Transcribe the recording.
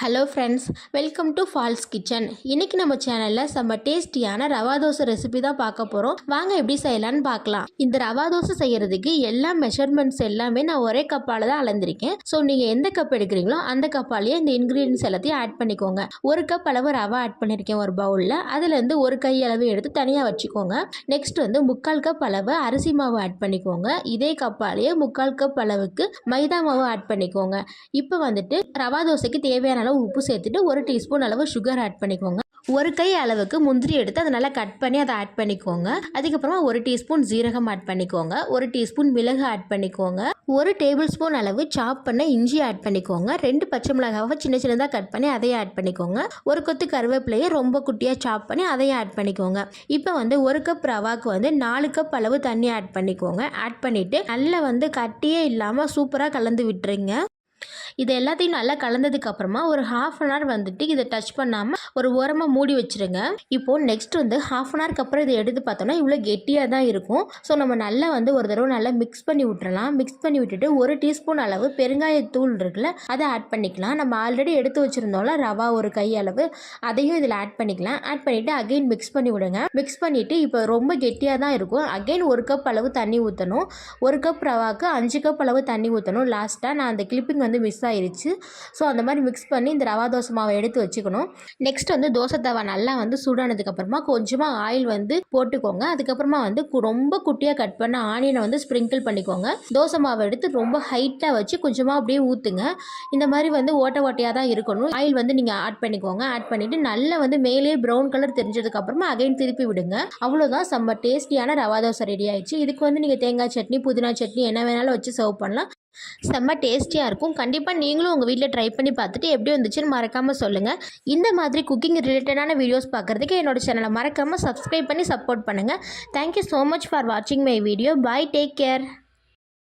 Hello friends welcome to Falls Kitchen இன்னைக்கு நம்ம சேனலில் செம்ம டேஸ்டியான ரவா தோசை ரெசிபி தான் பார்க்க போகிறோம் வாங்க எப்படி செய்யலான்னு பார்க்கலாம். இந்த ரவா தோசை செய்கிறதுக்கு எல்லா மெஷர்மெண்ட்ஸ் எல்லாமே நான் ஒரே கப்பால் தான் அளந்திருக்கேன். ஸோ நீங்கள் எந்த கப் எடுக்கிறீங்களோ அந்த கப்பாலேயே இந்த இன்க்ரீடியன்ஸ் எல்லாத்தையும் ஆட் பண்ணிக்கோங்க. ஒரு கப் அளவு ரவா ஆட் பண்ணியிருக்கேன் ஒரு பவுலில் அதுலேருந்து ஒரு கை அளவு எடுத்து தனியாக வச்சுக்கோங்க. நெக்ஸ்ட் வந்து முக்கால் கப் அளவு அரிசி மாவு ஆட் பண்ணிக்கோங்க. இதே கப்பாலேயே முக்கால் கப் அளவுக்கு மைதா மாவு ஆட் பண்ணிக்கோங்க. இப்போ வந்துட்டு ரவா தோசைக்கு தேவையான அளவு உப்பு சேர்த்துட்டு ஒரு டீஸ்பூன் அளவு சுகர் ஆட் பண்ணிக்கோங்க. ஒரு கை அளவுக்கு முந்திரி எடுத்து அதை நல்லா கட் பண்ணி அதை ஆட் பண்ணிக்கோங்க. அதுக்கப்புறமா ஒரு டீஸ்பூன் ஜீரகம் ஆட் பண்ணிக்கோங்க. ஒரு டீஸ்பூன் மிளகு ஆட் பண்ணிக்கோங்க. ஒரு டேபிள் ஸ்பூன் அளவு சாப் பண்ண இஞ்சி ஆட் பண்ணிக்கோங்க. ரெண்டு பச்சை மிளகாவை சின்ன சின்னதாக கட் பண்ணி அதையும் ஆட் பண்ணிக்கோங்க. ஒரு கொத்து கருவேப்பிலையை ரொம்ப குட்டியாக சாப் பண்ணி அதையும் ஆட் பண்ணிக்கோங்க. இப்போ வந்து ஒரு கப் ரவாக்கு வந்து நாலு கப் அளவு தண்ணி ஆட் பண்ணிக்கோங்க. ஆட் பண்ணிவிட்டு நல்லா வந்து கட்டியே இல்லாமல் சூப்பராக கலந்து விட்டுருங்க. இது எல்லாத்தையும் நல்லா கலந்ததுக்கு அப்புறமா ஒரு ஹாஃப் அன் ஹவர் வந்துட்டு இதை டச் பண்ணாமல் ஒரு ஓரமாக மூடி வச்சிருங்க. இப்போது நெக்ஸ்ட் வந்து ஹாஃப் அன் ஹவருக்கு அப்புறம் இதை எடுத்து பார்த்தோம்னா இவ்வளோ கெட்டியாக தான் இருக்கும். ஸோ நம்ம நல்லா வந்து ஒரு தடவை நல்லா மிக்ஸ் பண்ணி விட்டுறலாம். மிக்ஸ் பண்ணி விட்டுட்டு ஒரு டீஸ்பூன் அளவு பெருங்காயத்தூள் இருக்குல்ல அதை ஆட் பண்ணிக்கலாம். நம்ம ஆல்ரெடி எடுத்து வச்சுருந்தோம்ல ரவா ஒரு கை அளவு அதையும் இதில் ஆட் பண்ணிக்கலாம். ஆட் பண்ணிவிட்டு அகைன் மிக்ஸ் பண்ணி விடுங்க. மிக்ஸ் பண்ணிவிட்டு இப்போ ரொம்ப கெட்டியாக தான் இருக்கும். அகைன் ஒரு கப் அளவு தண்ணி ஊற்றணும் ஒரு கப் ரவாக்கு அஞ்சு கப் அளவு தண்ணி ஊற்றணும் லாஸ்ட்டாக நான் அந்த கிளிப்பிங் வந்து மிஸ் ஆயிடுச்சு ஸோ அந்த மாதிரி மிக்ஸ் பண்ணி இந்த ரவா தோசை மாவை எடுத்து வச்சுக்கணும். நெக்ஸ்ட் வந்து தோசை தவா நல்லா வந்து சூடானதுக்கப்புறமா கொஞ்சமாக ஆயில் வந்து போட்டுக்கோங்க. அதுக்கப்புறமா வந்து கு- ரொம்ப குட்டியாக கட் பண்ண ஆனியனை வந்து ஸ்ப்ரிங்கிள் பண்ணிக்கோங்க. தோசை மாவை எடுத்து ரொம்ப ஹைட்டாக வச்சு கொஞ்சமாக அப்படியே ஊற்றுங்க இந்த மாதிரி வந்து ஓட்ட ஓட்டையாக தான் இருக்கணும். ஆயில் வந்து நீங்கள் ஆட் பண்ணிக்கோங்க. ஆட் பண்ணிவிட்டு நல்லா வந்து மேலே ப்ரௌன் கலர் தெரிஞ்சதுக்கப்புறமா அகைன் திருப்பி விடுங்க. அவ்வளோதான் செம்ம டேஸ்டியான ரவா தோசை ரெடி ஆயிடுச்சு. இதுக்கு வந்து நீங்கள் தேங்காய் சட்னி புதினா சட்னி என்ன வேணாலும் வச்சு சர்வ் பண்ணலாம். செம்ம டேஸ்டியாக இருக்கும். கண்டிப்பாக நீங்களும் உங்கள் வீட்டில் ட்ரை பண்ணி பார்த்துட்டு எப்படி வந்துச்சுன்னு மறக்காமல் சொல்லுங்கள் இந்த மாதிரி குக்கிங் ரிலேட்டடான வீடியோஸ் பார்க்குறதுக்கு என்னோடய சேனலை மறக்காமல் சப்ஸ்கிரைப் பண்ணி சப்போர்ட் பண்ணுங்கள் thank you so much for வாட்சிங் my video bye take care